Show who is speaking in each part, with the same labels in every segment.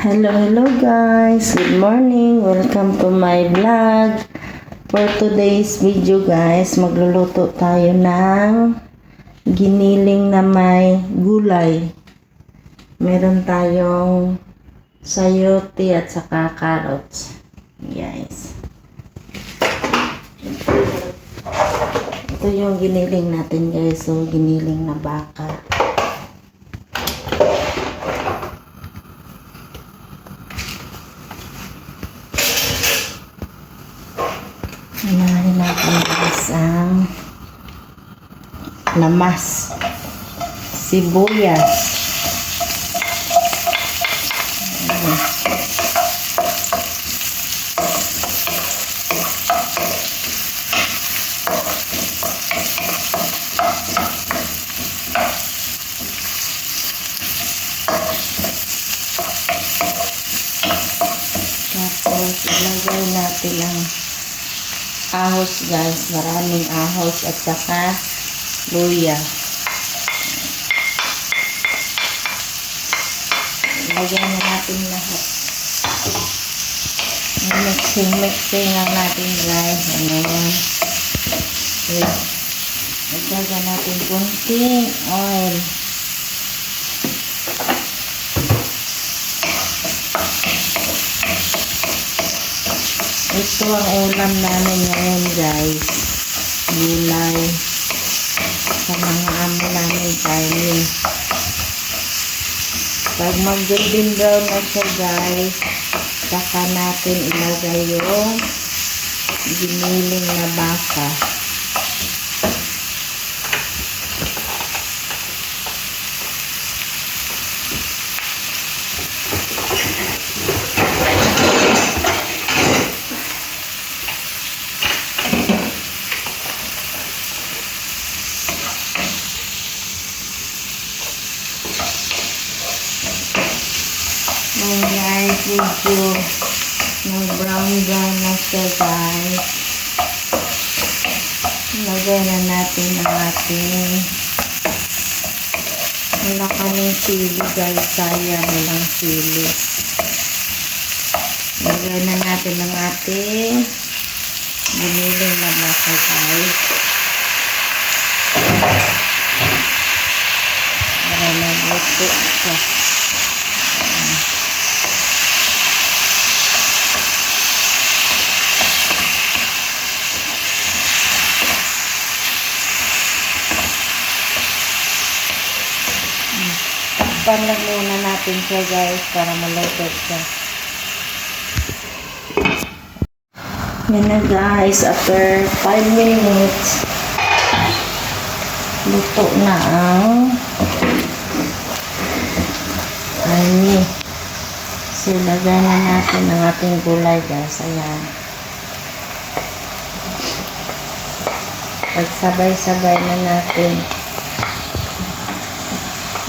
Speaker 1: Hello, hello guys. Good morning. Welcome to my vlog. For today's video guys, magluluto tayo ng giniling na may gulay. Meron tayong sayote at saka carrots. Guys. Ito yung giniling natin guys. So, giniling na baka. Unahin natin guys ang lamas, sibuyas. Tapos, ilagay natin ang ahos guys. Maraming ahos at saka luya. Ilagay na natin lahat. Mixing, mixing lang natin guys. Ano yan. Ilagay natin kunting oil. Ito ang ulam namin ngayon guys. Gulay. Sa mga amo namin kainin. Pag mag golden brown na siya guys, saka natin ilagay yung giniling na baka. Ayan guys, medyo may brown na siya guys. Lagay na natin ang ating wala kaming sili guys, sayang walang sili. Lagay na natin ang ating giniling na baka guys. Para mabuto siya. Takpan lang muna natin siya guys para maluto siya. Yan na guys, after 5 minutes, luto na ang ani. So, lagay na natin ang ating gulay guys. Ayan. Pagsabay-sabay na natin.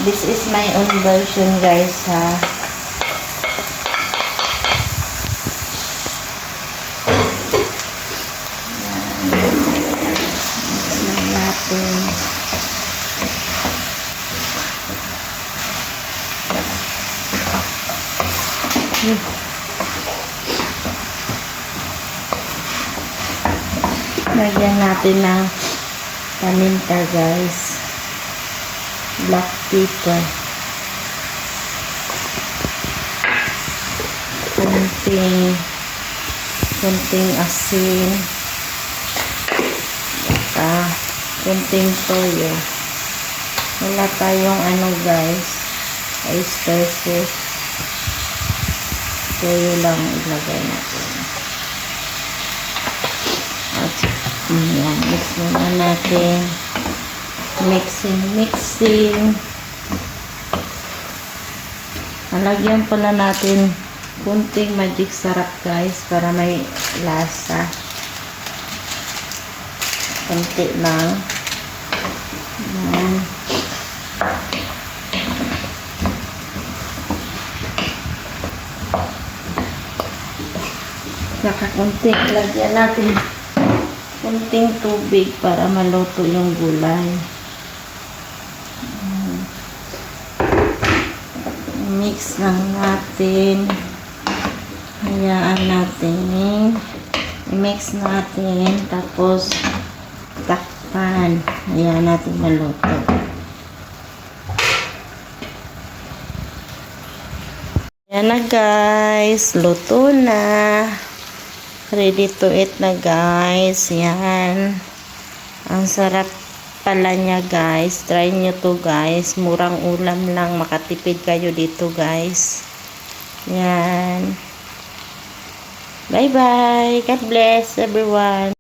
Speaker 1: This is my own version guys ha. Natin. Hmm. Lagyan natin ng paminta guys black pepper kunting kunting asin. Ah kunting toyo. Wala tayong ano guys. Oyster sauce toyo lang ilagay natin. At yan. Mix muna natin mixing, mixing. Alagyan pala natin kunting magic sarap guys para may lasa. Kunti lang. Yan. Saka kunting lagyan natin kunting tubig para maluto yung gulay. Mix lang natin. Hayaan natin. I-mix natin. Tapos, takpan. Hayaan natin maluto. Yan na guys. Luto na. Ready to eat na guys. Yan. Ang sarap pala niya guys. Try nyo to guys. Murang ulam lang. Makatipid kayo dito guys. Yan. Bye bye. God bless everyone.